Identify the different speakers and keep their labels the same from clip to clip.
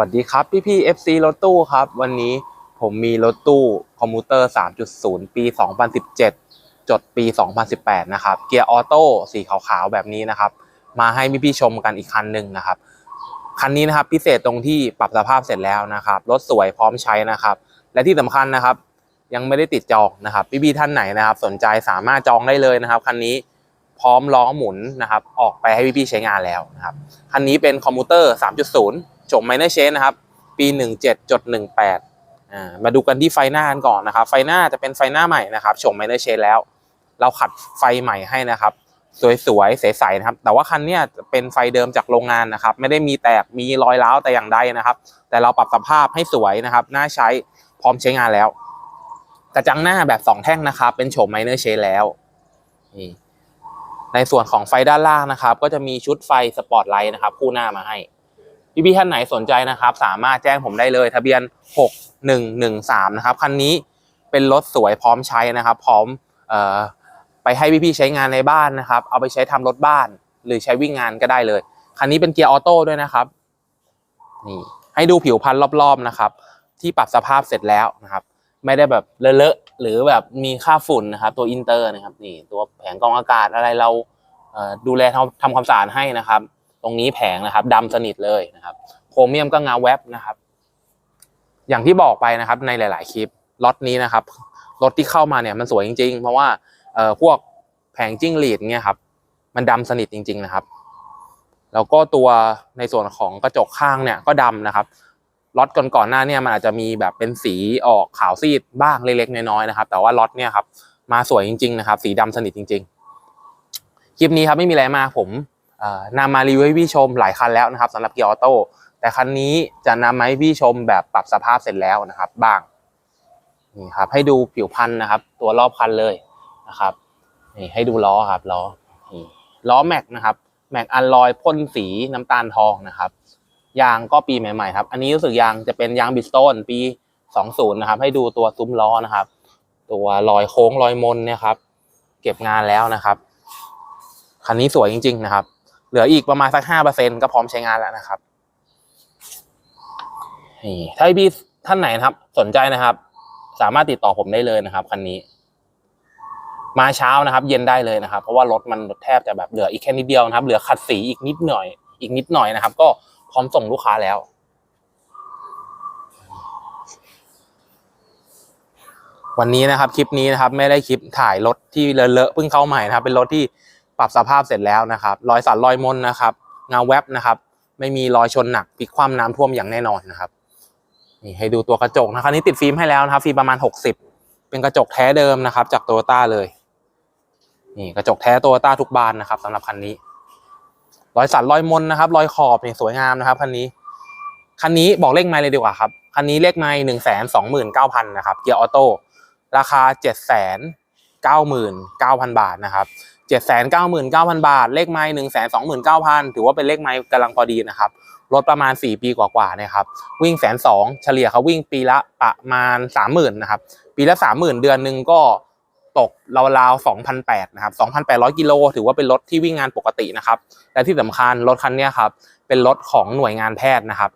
Speaker 1: สวัสดีครับ พี่พี่ FC รถตู้ครับ วันนี้ผมมีรถตู้คอมพิวเตอร์ 3.0 ปี 2017 จดปี 2018 นะครับ เกียร์ออโต้สีขาวๆ แบบนี้นะครับ มาให้พี่พี่ๆชมกันอีกคันหนึ่งนะครับ คันนี้นะครับพิเศษตรงที่ปรับสภาพเสร็จแล้วนะครับ รถสวยพร้อมใช้นะครับ และที่สำคัญนะครับ ยังไม่ได้ติดจองนะครับ พี่พี่ๆท่านไหนนะครับ สนใจสามารถจองได้เลยนะครับคันนี้พร้อมล้อหมุนนะครับ ออกไปให้พี่พี่ๆใช้งานแล้วนะครับ คันนี้เป็นคอมพิวเตอร์ 3.0 จบไมเนอร์เชนนะครับ ปี 17.18อ่ามาดูกันที่ไฟหน้ากันก่อนนะครับ ไฟหน้าจะเป็นไฟหน้าใหม่นะครับชมไมเนอร์เชนแล้ว เราขัดไฟใหม่ให้นะครับ สวยๆใสๆนะครับ แต่ว่าคันเนี้ยเป็นไฟเดิมจากโรงงานนะครับ ไม่ได้มีแตกมีรอยร้าวแต่อย่างใดนะครับ แต่เราปรับสภาพให้สวยนะครับน่าใช้พร้อมใช้งานแล้ว กระจังหน้าแบบ 2 แท่งนะครับ เป็นโฉมไมเนอร์เชนแล้วนี่ในส่วนของไฟด้านล่างนะครับ ก็จะมีชุดไฟสปอตไลท์นะครับ คู่หน้ามาให้ พี่ๆท่านไหนสนใจนะครับ สามารถแจ้งผมได้เลย ทะเบียน 6113 นะครับคันนี้เป็นรถสวยพร้อมใช้นะครับ พร้อมออไปให้พี่ๆใช้งานในบ้านนะครับ เอาไปใช้ทำรถบ้าน หรือใช้วิ่งงานก็ได้เลย คันนี้เป็นเกียร์ออโต้ด้วยนะครับนี่ให้ดูผิวพันรอบๆนะครับ ที่ปรับสภาพเสร็จแล้วนะครับ ไม่ได้แบบเลอะๆหรือแบบมีค่าฝุ่นนะครับ ตัวอินเตอร์นะครับนี่ตัวแผงกรองอากาศอะไรเราดูแลทำความสะอาดให้นะครับ ตรงนี้แผงนะครับดำสนิทเลยนะครับโครเมียมก็เงาแวบนะครับ อย่างที่บอกไปนะครับในหลาย ๆ คลิปล็อตนี้นะครับรถที่เข้ามาเนี่ยมันสวยจริง ๆ เพราะว่าเอ่อพวกแผงจิ้งหรีดเนี่ยครับมันดำสนิทจริง ๆ นะครับ แล้วก็ตัวในส่วนของกระจกข้างเนี่ยก็ดำนะครับล็อตก่อนๆหน้าเนี่ยมันอาจจะมีแบบเป็นสีออกขาวซีดบ้างเล็กๆน้อยๆนะครับ แต่ว่าล็อตเนี่ยครับมาสวยจริง ๆ นะครับ สีดำสนิทจริง ๆ คลิปนี้ครับไม่มีอะไรมากผม นำมารีวิวให้พี่ชมหลายคันแล้วนะครับสำหรับเกียร์ออโต้แต่คันนี้จะนำมาให้พี่ชมแบบปรับสภาพเสร็จแล้วนะครับบ้างนี่ครับให้ดูผิวพันธุ์นะครับ ตัวรอบคันเลยนะครับนี่ให้ดูล้อครับล้อล้อแม็กนะครับแม็กอันลอยพ่นสีน้ำตาลทองนะครับยางก็ปีใหม่ ๆ ครับ อันนี้รู้สึกยางจะเป็นยางบิสโตนปี 20 นะครับ ให้ดูตัวซุ้มล้อนะครับ ตัวรอยโค้งรอยมนเนี่ยครับ เก็บงานแล้วนะครับ คันนี้สวยจริง ๆ นะครับ เหลืออีกประมาณสักห้าเปอร์เซ็นก็พร้อมใช้งานแล้วนะครับนี่ถ้าพี่ท่านไหนนะครับ สนใจนะครับ สามารถติดต่อผมได้เลยนะครับคันนี้ มาเช้านะครับ เย็นได้เลยนะครับ เพราะว่ารถมันแทบจะแบบเหลืออีกแค่นิดเดียวนะครับ เหลือขัดสีอีกนิดหน่อย อีกนิดหน่อยนะครับ ก็พร้อมส่งลูกค้าแล้ววันนี้นะครับคลิปนี้นะครับ ไม่ได้คลิปถ่ายรถที่เลอะๆเพิ่งเข้าใหม่นะครับ เป็นรถที่ ปรับสภาพเสร็จแล้วนะครับ รอยสันรอยมนนะครับ เงาแวบนะครับ ไม่มีรอยชนหนักพลิกคว่ำน้ำท่วมอย่างแน่นอนนะครับนี่ให้ดูตัวกระจกนะครับนี่ติดฟิล์มให้แล้วนะครับ ฟิล์มประมาณหกสิบเป็นกระจกแท้เดิมนะครับ จากโตโยต้าเลยนี่กระจกแท้โตโยต้าทุกบานนะครับสำหรับคันนี้ รอยสันรอยมนนะครับรอยขอบนี่สวยงามนะครับคันนี้คันนี้บอกเลขไมล์เลยดีกว่าครับคันนี้เลขไมล์หนึ่งแสนสองหมื่นเก้าพันนะครับเกียร์ออโต้ราคาเจ็ดแสนเก้าหมื่นเก้าพันบาทนะครับ เจ็ดแสนเก้าหมื่นเก้าพันบาท เลขไมล์หนึ่งแสนสองหมื่นเก้าพันถือว่าเป็นเลขไมล์กำลังพอดีนะครับรถประมาณสี่ปีกว่าๆนี่ยครับวิ่งแสนสองเฉลี่ยเขาวิ่งปีละประมาณสามหมื่นนะครับปีละสามหมื่นเดือนหนึ่งก็ตกราวๆสองพันแปดนะครับสองพันแปดร้อยกิโลถือว่าเป็นรถที่วิ่งงานปกตินะครับและที่สำคัญรถคันนี้ครับเป็นรถของหน่วยงานแพทย์นะครับ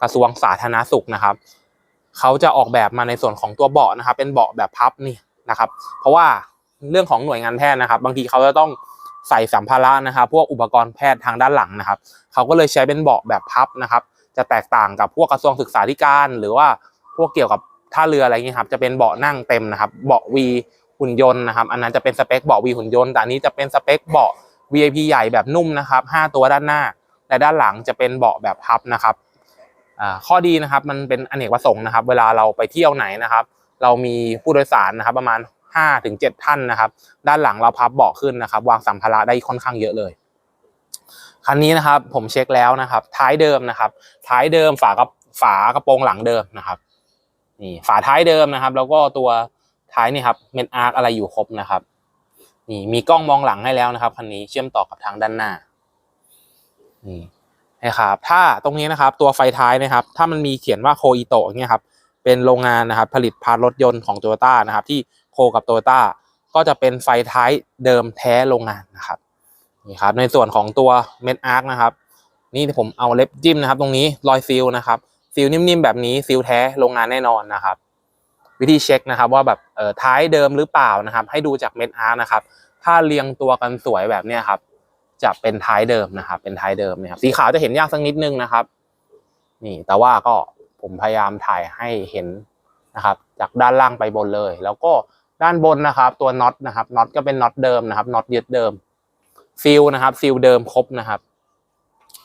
Speaker 1: กระทรวงสาธารณสุขนะครับเขาจะออกแบบมาในส่วนของตัวเบาะนะครับ เป็นเบาะแบบพับนี่นะครับ เพราะว่า เรื่องของหน่วยงานแพทย์นะครับ บางทีเขาจะต้องใส่สัมภาระนะครับพวกอุปกรณ์แพทย์ทางด้านหลังนะครับเขาก็เลยใช้เป็นเบาะแบบพับนะครับ จะแตกต่างกับพวกกระทรวงศึกษาธิการ หรือว่าพวกเกี่ยวกับท่าเรืออะไรเงี้ยครับจะเป็นเบาะนั่งเต็มนะครับ เบาะวีหุ่นยนต์นะครับ อันนั้นจะเป็นสเปคเบาะวีหุ่นยนต์แต่อันนี้จะเป็นสเปคเบาะ VIP ใหญ่แบบนุ่มนะครับห้าตัวด้านหน้าและด้านหลังจะเป็นเบาะแบบพับนะครับข้อดีนะครับมันเป็นอเนกประสงค์นะครับ เวลาเราไปเที่ยวไหนนะครับ เรามีผู้โดยสารนะครับ ประมาณ 5ถึง7ท่านนะครับ ด้านหลังเราพับเบาะขึ้นนะครับ วางสัมภาระได้ค่อนข้างเยอะเลยคันนี้นะครับผมเช็คแล้วนะครับ ท้ายเดิมนะครับ ท้ายเดิมฝากระฝากระโปรงหลังเดิมนะครับนี่ฝาท้ายเดิมนะครับ แล้วก็ตัวท้ายนี่ครับเมนอาร์คอะไรอยู่ครบนะครับนี่มีกล้องมองหลังให้แล้วนะครับคันนี้เชื่อมต่อกับทางด้านหน้านี่นะครับถ้าตรงนี้นะครับตัวไฟท้ายนะครับ ถ้ามันมีเขียนว่าโคอิโตะเนี่ยครับเป็นโรงงานนะครับ ผลิตพาร์ทรถยนต์ของโตโยต้านะครับ ที่ โคกับโตโยต้าก็จะเป็นไฟท้ายเดิมแท้โรงงานนะครับนี่ครับในส่วนของตัวเม็ดอาร์คนะครับ นี่ผมเอาเล็บจิ้มนะครับ ตรงนี้รอยซีลนะครับซีลนิ่มๆแบบนี้ซีลแท้โรงงานแน่นอนนะครับ วิธีเช็คนะครับว่าแบบเออท้ายเดิมหรือเปล่านะครับ ให้ดูจากเม็ดอาร์นะครับ ถ้าเรียงตัวกันสวยแบบเนี้ยครับ จะเป็นท้ายเดิมนะครับ เป็นท้ายเดิมเนี่ยครับสีขาวจะเห็นยากสักนิดนึงนะครับ นี่แต่ว่าก็ผมพยายามถ่ายให้เห็นนะครับ จากด้านล่างไปบนเลย แล้วก็ ด้านบนนะครับ ตัวน็อตนะครับน็อตก็เป็นน็อตเดิมนะครับน็อตยึดเดิมซีลนะครับซีลเดิมครบนะครับ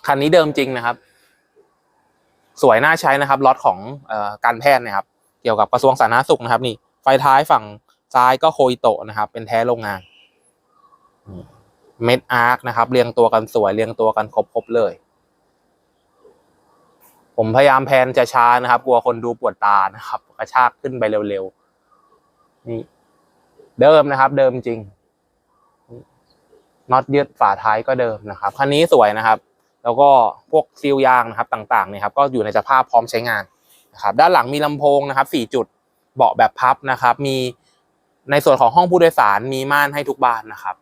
Speaker 1: คันนี้เดิมจริงนะครับ สวยน่าใช้นะครับล็อตของอการแพทย์นะครับ เกี่ยวกับกระทรวงสาธารณสุขนะครับ นี่ไฟท้ายฝั่งซ้ายก็โคอิโตะนะครับ เป็นแท้โรงงานเม็ดอาร์คนะครับ เรียงตัวกันสวยเรียงตัวกันครบๆเลย ผมพยายามแพนจะช้านะครับ กลัวคนดูปวดตานะครับ กระชากขึ้นไปเร็วๆนี่ เดิมนะครับ เดิมจริงน็อตยึดฝาท้ายก็เดิมนะครับคันนี้สวยนะครับ แล้วก็พวกซีลยางนะครับต่างๆเนี่ยครับ ก็อยู่ในสภาพพร้อมใช้งานนะครับ ด้านหลังมีลำโพงนะครับสี่จุดเบาะแบบพับนะครับ มีในส่วนของห้องผู้โดยสารมีม่านให้ทุกบานนะครับ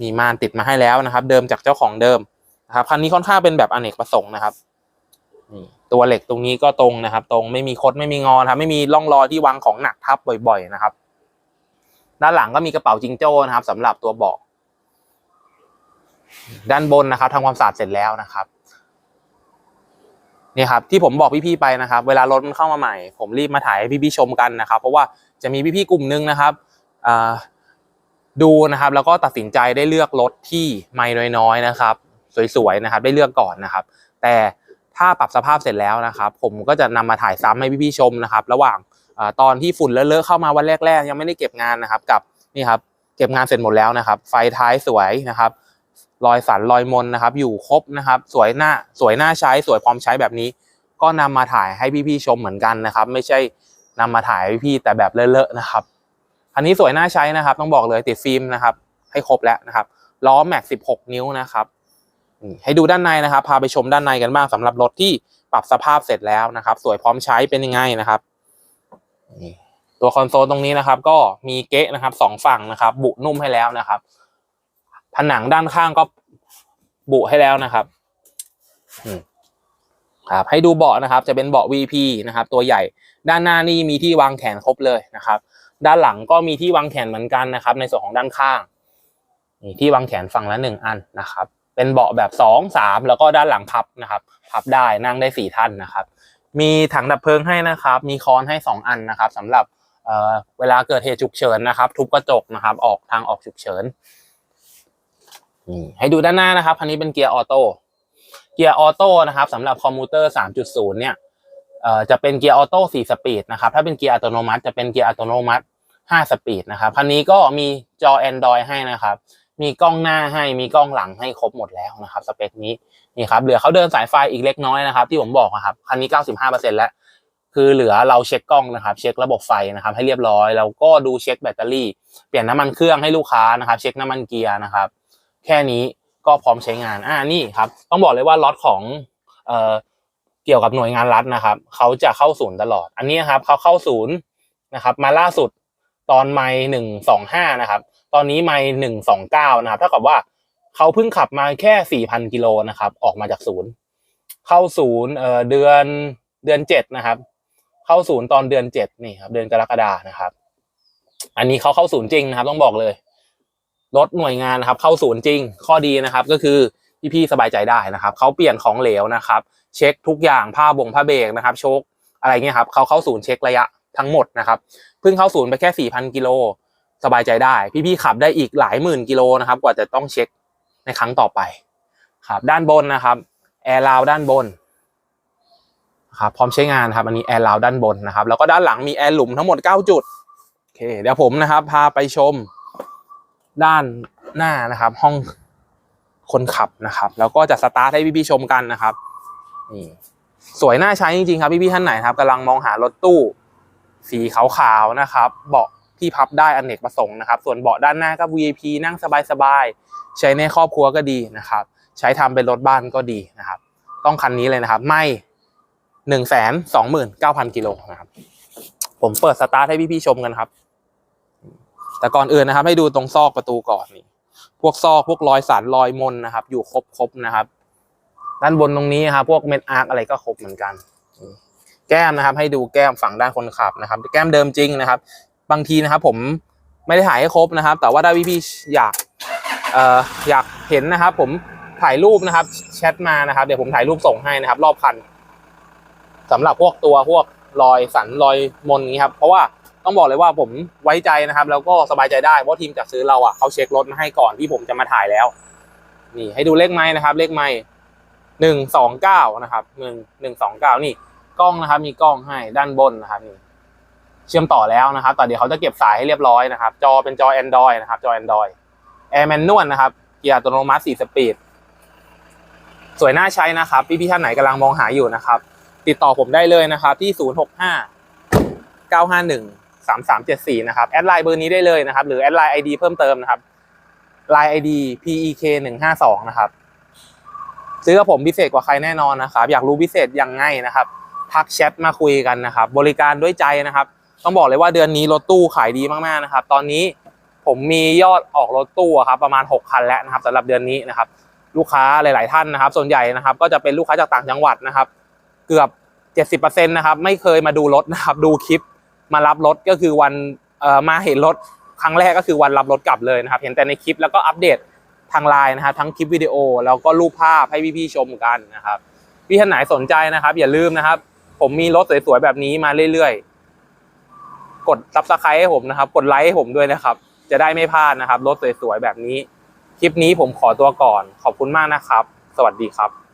Speaker 1: มีม่านติดมาให้แล้วนะครับ เดิมจากเจ้าของเดิมนะครับคันนี้ค่อนข้างเป็นแบบอเนกประสงค์นะครับนี่ตัวเหล็กตรงนี้ก็ตรงนะครับ ตรงไม่มีคดไม่มีงอนครับ ไม่มีร่องรอยที่วางของหนักทับบ่อย ๆ นะครับ ด้านหลังก็มีกระเป๋าจิงโจ้นะครับสำหรับตัวเบาะด้านบนนะครับทำความสะอาดเสร็จแล้วนะครับนี่ครับที่ผมบอกพี่ๆไปนะครับ เวลารถมันเข้ามาใหม่ ผมรีบมาถ่ายให้พี่ๆชมกันนะครับ เพราะว่าจะมีพี่ๆกลุ่มนึงนะครับดูนะครับ แล้วก็ตัดสินใจได้เลือกรถที่ไม่น้อยๆนะครับ สวยๆนะครับ ได้เลือกก่อนนะครับ แต่ถ้าปรับสภาพเสร็จแล้วนะครับ ผมก็จะนำมาถ่ายซ้ำให้พี่ๆชมนะครับ ระหว่าง ตอนที่ฝุ่นเลอะๆเข้ามาวันแรก ๆ ยังไม่ได้เก็บงานนะครับ กับนี่ครับเก็บงานเสร็จหมดแล้วนะครับ ไฟท้ายสวยนะครับ รอยสันรอยมนนะครับ อยู่ครบนะครับ สวยหน้าสวยหน้าใช้สวยพร้อมใช้แบบนี้ ก็นำมาถ่ายให้พี่ๆชมเหมือนกันนะครับ ไม่ใช่นำมาถ่ายให้พี่แต่แบบเลอะๆนะครับอันนี้สวยหน่าใช้นะครับ ต้องบอกเลยติดฟิล์มนะครับ ให้ครบแล้วนะครับล้อแม็ก16นิ้วนะครับนี่ให้ดูด้านในนะครับ พาไปชมด้านในกันบ้างสำหรับรถที่ปรับสภาพเสร็จแล้วนะครับ สวยพร้อมใช้เป็นยังไงนะครับ นี่ตัวคอนโซลตรงนี้นะครับ ก็มีเก๊ะนะครับสองฝั่งนะครับ บุนุ่มให้แล้วนะครับ ผนังด้านข้างก็บุให้แล้วนะครับครับให้ดูเบาะนะครับ จะเป็นเบาะ VP นะครับ ตัวใหญ่ด้านหน้านี่มีที่วางแขนครบเลยนะครับ ด้านหลังก็มีที่วางแขนเหมือนกันนะครับ ในส่วนของด้านข้างนี่ที่วางแขนฝั่งละหนึ่งอันนะครับ เป็นเบาะแบบสองสามแล้วก็ด้านหลังพับนะครับ พับได้นั่งได้สี่ท่านนะครับ มีถังดับเพลิงให้นะครับ มีค้อนให้สองอันนะครับสำหรับเเวลาเกิดเหตุฉุกเฉินนะครับ ทุบกระจกนะครับ ออกทางออกฉุกเฉินนี่ให้ดูด้านหน้านะครับคันนี้เป็นเกียร์ออโต้เกียร์ออโต้นะครับสำหรับคอมพิวเตอร์ 3.0 เนี่ยเอ่อจะเป็นเกียร์ออโต้4สปีดนะครับถ้าเป็นเกียร์อัตโนมัติจะเป็นเกียร์อัตโนมัติ 5 สปีดนะครับคันนี้ก็มีจอ Android ให้นะครับ มีกล้องหน้าให้มีกล้องหลังให้ครบหมดแล้วนะครับ สเปคนี้ นี่ครับเหลือเขาเดินสายไฟอีกเล็กน้อยนะครับที่ผมบอกนะครับคันนี้ 95%แล้วคือเหลือเราเช็คกล้องนะครับ เช็คระบบไฟนะครับ ให้เรียบร้อยแล้วก็ดูเช็คแบตเตอรี่ เปลี่ยนน้ำมันเครื่องให้ลูกค้านะครับ เช็คน้ำมันเกียร์นะครับ แค่นี้ก็พร้อมใช้งานอ่านี่ครับ ต้องบอกเลยว่าล็อตของเอ่อเกี่ยวกับหน่วยงานรัฐนะครับเขาจะเข้าศูนย์ตลอด อันนี้ครับเขาเข้าศูนย์นะครับ มาล่าสุดตอนไม่หนึ่งสองห้านะครับ ตอนนี้ไม่หนึ่งสองเก้านะครับเท่ากับว่า เขาเพิ่งขับมาแค่สี่พันกิโลนะครับ ออกมาจากศูนย์ เข้าศูนย์เอ่อเดือนเดือนเจ็ดนะครับ เข้าศูนย์ตอนเดือนเจ็ดนี่ครับ เดือนกรกฎานะครับ อันนี้เขาเข้าศูนย์จริงนะครับ ต้องบอกเลยรถหน่วยงานนะครับ เข้าศูนย์จริง ข้อดีนะครับ ก็คือพี่ๆสบายใจได้นะครับเขาเปลี่ยนของเหลวนะครับ เช็คทุกอย่างผ้าบ่งผ้าเบรกนะครับโชคอะไรเงี้ยครับเขาเข้าศูนย์เช็คระยะทั้งหมดนะครับเพิ่งเข้าศูนย์ไปแค่4,000กิโลสบายใจได้ พี่ๆขับได้อีกหลายหมื่นกิโลนะครับ กว่าจะต้องเช็ค ในครั้งต่อไปครับด้านบนนะครับแอร์ราวด้านบนครับพร้อมใช้งานครับอันนี้แอร์ราวด้านบนนะครับ แล้วก็ด้านหลังมีแอร์หลุมทั้งหมด 9 จุดโอเคเดี๋ยวผมนะครับ พาไปชมด้านหน้านะครับ ห้องคนขับนะครับ แล้วก็จะสตาร์ทให้พี่ๆชมกันนะครับนี่สวยน่าใช้จริงๆครับพี่ๆท่านไหนครับกำลังมองหารถตู้ สีขาวๆนะครับ เบาะ ที่พับได้อนเนกประสงค์นะครับ ส่วนเบาะด้านหน้าก็ VIP นั่งสบายๆ ใช้ในครอบครัวก็ดีนะครับ ใช้ทำเป็นรถบ้านก็ดีนะครับ ต้องคันนี้เลยนะครับ ไม่หนึ่งแสนสองหมื่นเก้าพันกิโลนะครับ ผมเปิดสตาร์ทให้พี่ๆชมกันครับ แต่ก่อนอื่นนะครับ ให้ดูตรงซอกประตูก่อนนี่ พวกซอกพวกรอยสันรอยมนนะครับ อยู่ครบครบนะครับ ด้านบนตรงนี้ครับพวกเม็ดอาร์คอะไรก็ครบเหมือนกันแก้มนะครับให้ดูแก้มฝั่งด้านคนขับนะครับ แก้มเดิมจริงนะครับ บางทีนะครับ ผมไม่ได้ถ่ายให้ครบนะครับ แต่ว่าถ้าพี่ๆอยากเอ่ออยากเห็นนะครับ ผมถ่ายรูปนะครับแชทมานะครับ เดี๋ยวผมถ่ายรูปส่งให้นะครับ รอบคันสำหรับพวกตัวพวกรอยสันรอยมนนี้ครับ เพราะว่าต้องบอกเลยว่าผมไว้ใจนะครับ แล้วก็สบายใจได้เพราะทีมจัดซื้อเราอะเขาเช็ครถมาให้ก่อนที่ผมจะมาถ่ายแล้ว นี่ให้ดูเลขไม้นะครับ เลขไม้หนึ่งสองเก้านะครับหนึ่งหนึ่งสองเก้านี่กล้องนะครับ มีกล้องให้ด้านบนนะครับนี่ เชื่อมต่อแล้วนะครับแต่เดี๋ยวเขาจะเก็บสายให้เรียบร้อยนะครับ จอเป็นจอ Android นะครับ จอ Android แอร์แมนนวลนะครับ เกียร์อัตโนมัติ4สปีด สวยน่าใช้นะครับ พี่ๆท่านไหนกำลังมองหาอยู่นะครับ ติดต่อผมได้เลยนะครับ ที่ 065 951 3374 นะครับ แอดไลน์เบอร์นี้ได้เลยนะครับ หรือแอดไลน์ ID เพิ่มเติมนะครับไลน์ ID PEK 152นะครับ ซื้อกับผมพิเศษกว่าใครแน่นอนนะครับ อยากรู้พิเศษยังไงนะครับ ทักแชทมาคุยกันนะครับ บริการด้วยใจนะครับ ต้องบอกเลยว่าเดือนนี้รถตู้ขายดีมากๆนะครับ ตอนนี้ผมมียอดออกรถตู้อะครับประมาณ 6 คันแล้วนะครับสำหรับเดือนนี้นะครับ ลูกค้าหลาย ๆ ท่านนะครับ ส่วนใหญ่นะครับ ก็จะเป็นลูกค้าจากต่างจังหวัดนะครับ เกือบ 70%นะครับไม่เคยมาดูรถนะครับ ดูคลิปมารับรถก็คือวันเอ่อมาเห็นรถครั้งแรกก็คือวันรับรถกลับเลยนะครับ เห็นแต่ในคลิปแล้วก็อัปเดตทางไลน์นะครับทั้งคลิปวิดีโอแล้วก็รูปภาพให้พี่ๆชมกันนะครับพี่ท่านไหนสนใจนะครับ อย่าลืมนะครับ ผมมีรถสวยๆแบบนี้มาเรื่อยๆ กดซับสไครต์ให้ผมนะครับ กดไลค์ให้ผมด้วยนะครับ จะได้ไม่พลาดนะครับรถสวยๆแบบนี้ คลิปนี้ผมขอตัวก่อน ขอบคุณมากนะครับ สวัสดีครับ